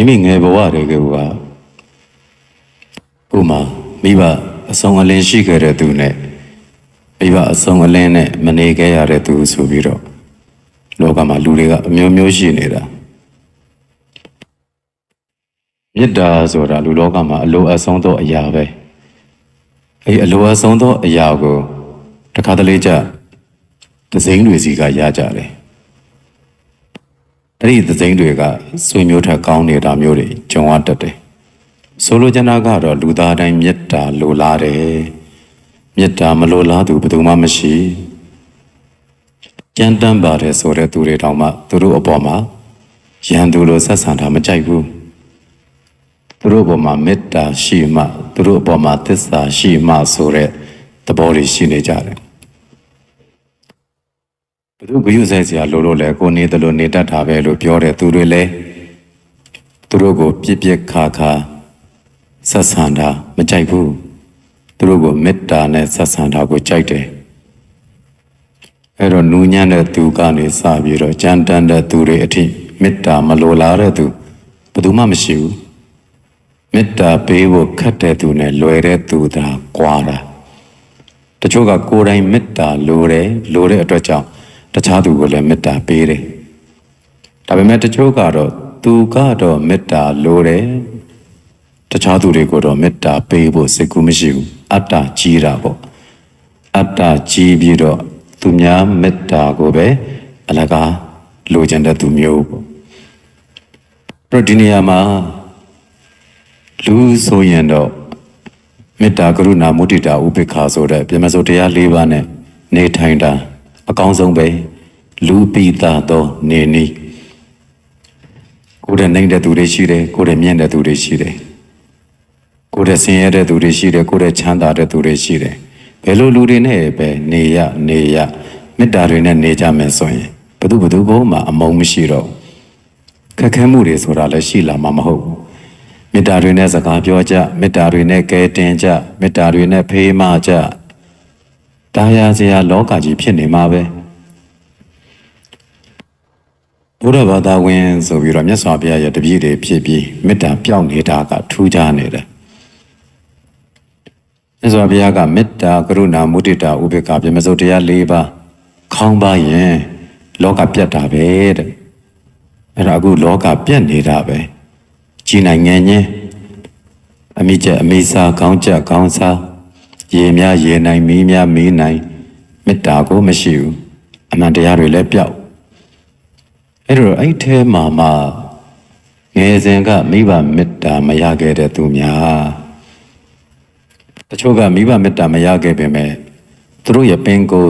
မိမိငယ်ဘဝတွေကကဥမာမိဘအဆောင်အလင်းရှိခဲ့တဲ့သူနဲ့မိဘအဆောင်အလင်းနဲ့မနေခဲ့ရတဲ့သူဆိုပြီးတော့လောကမှာလူတွေကအမျိုးမျိုးရှိနေတာမေတ္တာဆိုတာလူလောကမှာအလိုအဆုံးသောအရာပဲအဲအလိုအဆုံးသောအရာကိုတစ်ခါတလေကျသစိမ်းတွေစီကရကြတယ် အဲ့ဒီသစိမ်းတွေကဆွေမျိုးထက်ကောင်းနေတာမျိုးတွေကြုံရတတ်တယ်။ဆိုလိုချင်တာကတော့လူသားတိုင်းမေတ္တာလိုလားတယ်။မေတ္တာမလိုလားသူဘယ်သူမှမရှိ။ကြမ်းတမ်းပါတယ်ဆိုတဲ့သူတွေတောင်မှသူတို့အပေါ်မှာရန်သူလိုဆက်ဆံတာမကြိုက်ဘူး။သူတို့အပေါ်မှာမေတ္တာရှိမှသူတို့အပေါ်မှာသစ္စာရှိမှဆိုတဲ့သဘောတွေရှိနေကြတယ်။ ဘသူဂရုစိုက်စရာလိုလို့လဲကိုနေတယ်လို့နေတတ်တာပဲလို့ပြောတဲ့သူတွေလဲသူတို့ကိုပြစ်ပြစ်ခါခါဆက်ဆံတာမကြိုက်ဘူးသူတို့ကိုမေတ္တာနဲ့ဆက်ဆံတာကိုကြိုက်တယ်အဲ့တော့နူးညံ့တဲ့သူကနေစပြီးတော့ကြမ်းတမ်းတဲ့သူတွေအထိမေတ္တာမလိုလားတဲ့သူဘယ်သူမှမရှိဘူးမေတ္တာပေးဖို့ခက်တဲ့သူနဲ့လွယ်တဲ့သူသာကွာတာတချို့ကကိုယ်တိုင်မေတ္တာလိုတယ်လိုတဲ့အတွက်ကြောင့် တခြားသူကိုလည်းမေတ္တာပေးတယ်ဒါပေမဲ့တချို့ကတော့သူကတော့မေတ္တာလိုတယ်တခြားသူတွေကိုတော့မေတ္တာပေးဖို့စိတ်ကူးမရှိဘူးအတ္တကြီးတာပေါ့အတ္တကြီးပြီးတော့သူများမေတ္တာကိုပဲအလကားလိုချင်တဲ့သူမျိုးပေါ့အဲ့တော့ဒီနေရာမှာလူဆိုရင်တော့မေတ္တာကရုဏာမုဒိတာဥပေက္ခာဆိုတဲ့ပြမစိုးတရား၄ပါးနဲ့နေထိုင်တာ အကောင်းဆုံးပဲလူပိတာသောနေနီးကိုယ်တဲ့နိုင်တဲ့သူတွေရှိတယ်ကိုယ်တဲ့မြင့်တဲ့သူတွေရှိတယ်ကိုယ်တဲ့ဆင်းရဲတဲ့သူတွေရှိတယ်ကိုယ်တဲ့ချမ်းသာတဲ့သူတွေရှိတယ်ဘယ်လိုလူတွေနဲ့ပဲနေရနေရမေတ္တာတွေနဲ့နေကြမယ်ဆိုရင်ဘသူဘသူကမှအမုန်းမရှိတော့ဘူးခက်ခဲမှုတွေဆိုတာလည်းရှိလာမှာမဟုတ်ဘူးမေတ္တာတွေနဲ့စကားပြောကြမေတ္တာတွေနဲ့ကဲတင်ကြမေတ္တာတွေနဲ့ဖေးမကြ တာယာစရာလောကကြီးဖြစ်နေမှာပဲဘုရားဘာသာဝင်ဆိုပြီးတော့မြတ်စွာဘုရားရဲ့တပည့်တွေဖြစ်ပြီးမေတ္တာပြောင်းနေတာကထူးခြားနေတယ်မြတ်စွာဘုရားကမေတ္တာကရုဏာမုဒိတာဥပေက္ခပြမစုတ်တရား၄ပါးခေါင်းပါရင်လောကပြတ်တာပဲတဲ့အဲ့ဒါအခုလောကပြတ်နေတာပဲကြည်နိုင်ငယ်ချင်းအမိချက်အမိစားခေါင်းချက်ခေါင်းစား ရေများရေနိုင်မီးများမီးနိုင်မေတ္တာကိုမရှိဘူးအမှန်တရားတွေလည်းပြောက်အဲ့တော့အဲ့ထဲမှာမှငယ်စဉ်ကမိဘမေတ္တာမရခဲ့တဲ့သူများတချို့ကမိဘမေတ္တာမရခဲ့ပေမဲ့သူတို့ရဲ့ပင်ကို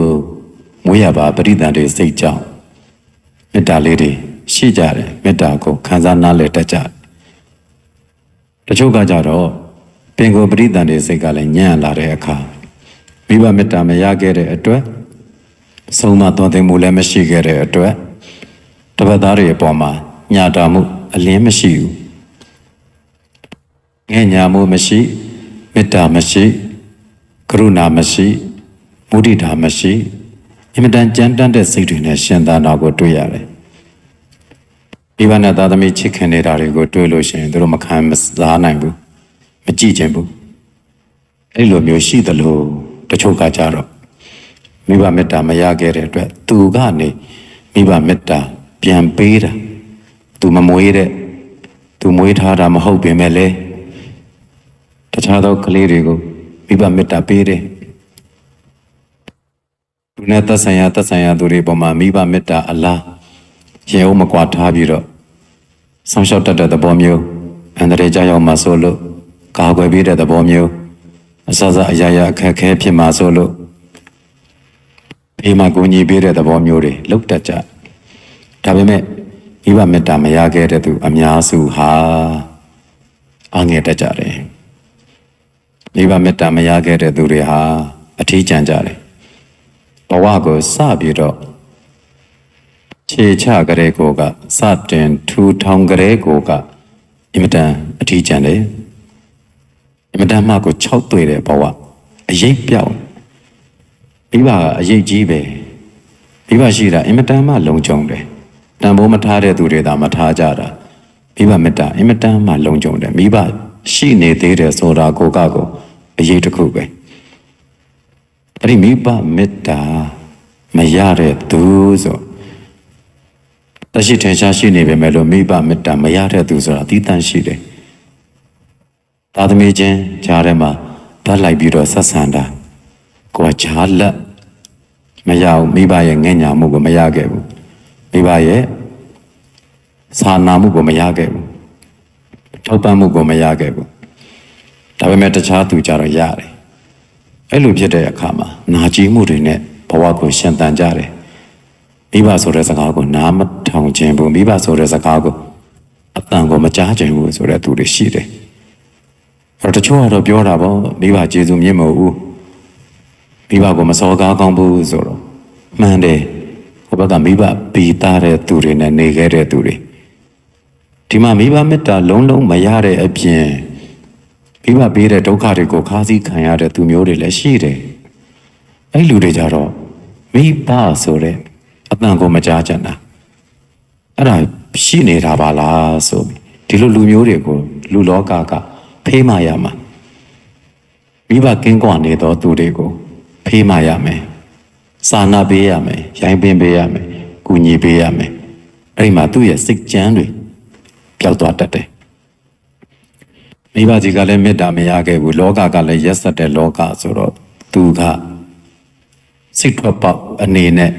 မွေးရပါပရိသတ်တွေစိတ်ကြောင့်မေတ္တာလေးတွေရှိကြတယ်မေတ္တာကိုခံစားနားလည်တတ်ကြတယ်တချို့ကကြတော့ပ င်ကိုပရိသတ်တွေစိတ်ကလည်းညံ့လာတဲ့အခါမိဘမေတ္တာမရခဲ့တဲ့အတွက်ဆုံးမသွန်သင်မှုလည်းမရှိခဲ့တဲ့အတွက်တပတ်သားတွေအပေါ်မှာညာတာမှုအလင်းမရှိဘူးငဲ့ညာမှုမရှိမေတ္တာမရှိကရုဏာမရှိမုဒိတာမရှိအင်မတန်ကြမ်းတမ်းတဲ့စိတ်တွေနဲ့ရှင်သန်တာကိုတွေ့ရတယ်မိဘနဲ့သားသမီးချစ်ခင်နေတာတွေကိုတွေ့လို့ရှိရင်သူတို့မခံမစားနိုင်ဘူး မကြည့်ချင်ဘူးအဲ့လိုမျိုးရှိသလိုတချို့ကကြတော့မိဘမေတ္တာမရခဲ့တဲ့အတွက်သူကနေမိဘမေတ္တာပြန်ပေးတာသူမမွေးတဲ့သူမွေးထားတာမဟုတ်ပင်မဲ့လေတခြားသောကလေးတွေကိုမိဘမေတ္တာပေးတယ်သူနဲ့သက်ဆိုင်ရာသက်ဆိုင်ရာသူတွေပေါ်မှာမိဘမေတ္တာအလားရေအောင်မကွာထားပြီးတော့ဆောင်းလျှောက်တတ်တဲ့သဘောမျိုးအန္တရာယ်ကြောက်ရောက်မှဆိုလို့ ကာကွယ်ပေးတဲ့သဘောမျိုးအစစအရာရာအခက်အခဲဖြစ်မှဆိုလို့ဘေးမှာကိုကြီးပေးတဲ့သဘောမျိုးတွေလောက်တတ်ကြဒါပေမဲ့မိဘမေတ္တာမရခဲ့တဲ့သူအများစုဟာအငဲ့တတ်ကြတယ်မိဘမေတ္တာမရခဲ့တဲ့သူတွေဟာအထီးကျန်ကြတယ်ဘဝကိုစပြီးတော့ခြေချကလေးကိုကစတင်ထူထောင်ကလေးကိုကအင်မတန်အထီးကျန်တယ် အင်မတန်မှကို6တွေ့တယ်ဘဝအရေးပြောက်မိဘကအရေးကြီးပဲမိဘရှိတာအင်မတန်မှလုံခြုံတယ်တန်ဖိုးမထားတဲ့သူတွေသာမထားကြတာမိဘမေတ္တာအင်မတန်မှလုံခြုံတယ်မိဘရှိနေသေးတယ်ဆိုတာကိုကကိုအရေးတစ်ခုပဲအဲ့ဒီမိဘမေတ္တာမရတဲ့သူဆိုတရှိထင်ရှားရှိနေပေမဲ့လို့မိဘမေတ္တာမရတဲ့သူဆိုတာအသီးသန့်ရှိတယ် သာသမီချင်းကြားထဲမှာဗတ်လိုက်ပြီးတော့ဆက်ဆံတာကိုယ်ကကြားလက်မရဘူးမိဘရဲ့ငဲ့ညာမှုကိုမရခဲ့ဘူးမိဘရဲ့စာနာမှုကိုမရခဲ့ဘူးထောက်ပံ့မှုကိုမရခဲ့ဘူးဒါပေမဲ့တခြားသူကြတော့ရတယ်အဲ့လိုဖြစ်တဲ့အခါမှာနာကျင်မှုတွေနဲ့ဘဝကိုရှင်သန်ကြတယ်မိဘဆိုတဲ့စကားကိုနားမထောင်ခြင်းဘူးမိဘဆိုတဲ့စကားကိုအတန်ကိုမကြားခြင်းဘူးဆိုတဲ့သူတွေရှိတယ် အဲ့တော့တချို့ကတော့ပြောတာပေါ့မိဘကျေးဇူးမြင့်မဟုတ်ဘူးမိဘကိုမစောကားကောင်းဘူးဆိုတော့မှန်တယ်ဟိုဘက်ကမိဘပီတာတဲ့သူတွေနဲ့နေခဲ့တဲ့သူတွေဒီမှာမိဘမေတ္တာလုံးလုံးမရတဲ့အပြင်မိဘပေးတဲ့ဒုက္ခတွေကိုခါးစည်းခံရတဲ့သူမျိုးတွေလည်းရှိတယ်အဲ့လူတွေကြတော့မိဘဆိုတဲ့အတန်ကိုမကြားကြတာအဲ့ဒါရှိနေတာပါလားဆိုပြီးဒီလိုလူမျိုးတွေကိုလူလောကက ဖေးမရမှာမိဘကင်းကွာနေသောသူတွေကိုဖေးမရမယ်စာနာပေးရမယ်ရိုင်းပင်ပေးရမယ်ကူညီပေးရမယ်အဲ့ဒီမှာသူ့ရဲ့စိတ်ကြမ်းတွေပျောက်သွားတတ်တယ်မိဘကြီးကလည်းမေတ္တာမရခဲ့ဘူးလောကကလည်းရက်ဆက်တဲ့လောကဆိုတော့သူကစိတ်ထွက်ပေါက်အနေနဲ့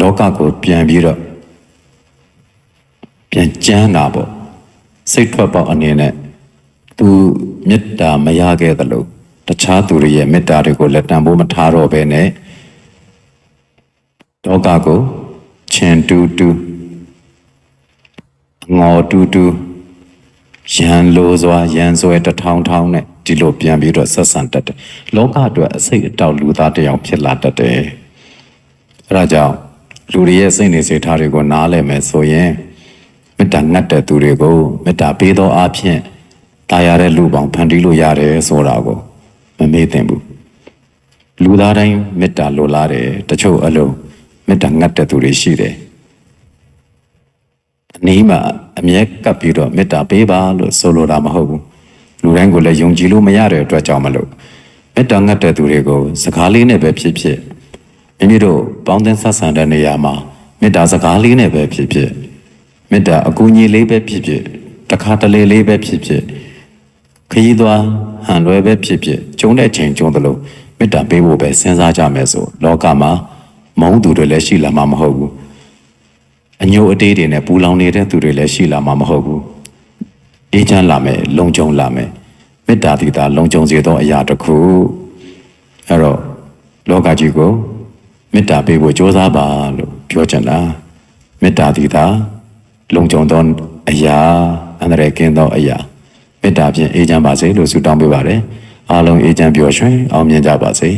လောကကိုပြန်ပြီးတော့ပြန်ကြမ်းတာပေါ့စိတ်ထွက်ပေါက်အနေနဲ့ သူမေတ္တာမရခဲ့သလိုတခြားသူတွေရဲ့မေတ္တာတွေကိုလက်တံဖို့မထားတော့ဘဲနဲ့လောကကိုချင်တူတူငေါ်တူတူရန်လိုစွာရန်ဆွဲတထောင်ထောင်နဲ့ဒီလိုပြန်ပြီးတော့ဆက်ဆံတတ်တယ်လောကအတွက်အစိတ်အတောက်လူသားတစ်ယောက်ဖြစ်လာတတ်တယ်အဲဒါကြောင့်လူတွေရဲ့စိတ်နေစိတ်ထားတွေကိုနားလည်မယ်ဆိုရင်မေတ္တာငတ်တဲ့သူတွေကိုမေတ္တာပေးသောအဖြစ် တာယာတဲ့လူပေါင်းဖန်တီးလို့ရတယ်ဆိုတာကိုမမေ့သင့်ဘူးလူသားတိုင်းမေတ္တာလိုလားတယ်တချို့အလုံးမေတ္တာငတ်တဲ့သူတွေရှိတယ်အနည်းမှာအမြဲကပ်ပြီးတော့မေတ္တာပေးပါလို့ဆိုလိုတာမဟုတ်ဘူးလူတိုင်းကိုလည်းယုံကြည်လို့မရတဲ့အတွက်ကြောင့်မလို့မေတ္တာငတ်တဲ့သူတွေကိုစကားလေးနဲ့ပဲဖြစ်ဖြစ်မိမိတို့ပေါင်းသင်းဆက်ဆံတဲ့နေရာမှာမေတ္တာစကားလေးနဲ့ပဲဖြစ်ဖြစ်မေတ္တာအကူအညီလေးပဲဖြစ်ဖြစ်တခါတလေလေးပဲဖြစ်ဖြစ် ခရီးသွားဟန်လွယ်ပဲဖြစ်ဖြစ်ကျုံတဲ့ချိန်ကျုံသလိုမေတ္တာပေးဖို့ပဲစဉ်းစားကြမယ်ဆိုလောကမှာမုန်းသူတွေလည်းရှိလာမှာမဟုတ်ဘူးအညိုအတေးတွေနဲ့ပူလောင်နေတဲ့သူတွေလည်းရှိလာမှာမဟုတ်ဘူးအေးချမ်းလာမယ်လုံခြုံလာမယ်မေတ္တာတိတာလုံခြုံစေသောအရာတစ်ခုအဲ့တော့လောကကြီးကိုမေတ္တာပေးဖို့ကြိုးစားပါလို့ပြောချင်တာမေတ္တာတိတာလုံခြုံသောအရာအန္တရာယ်ကင်းသောအရာ မေတ္တာဖြင့်အေးချမ်းပါစေလို့ဆုတောင်းပေးပါတယ်အားလုံးအေးချမ်းပျော်ရွှင်အောင်မြင်ကြပါစေ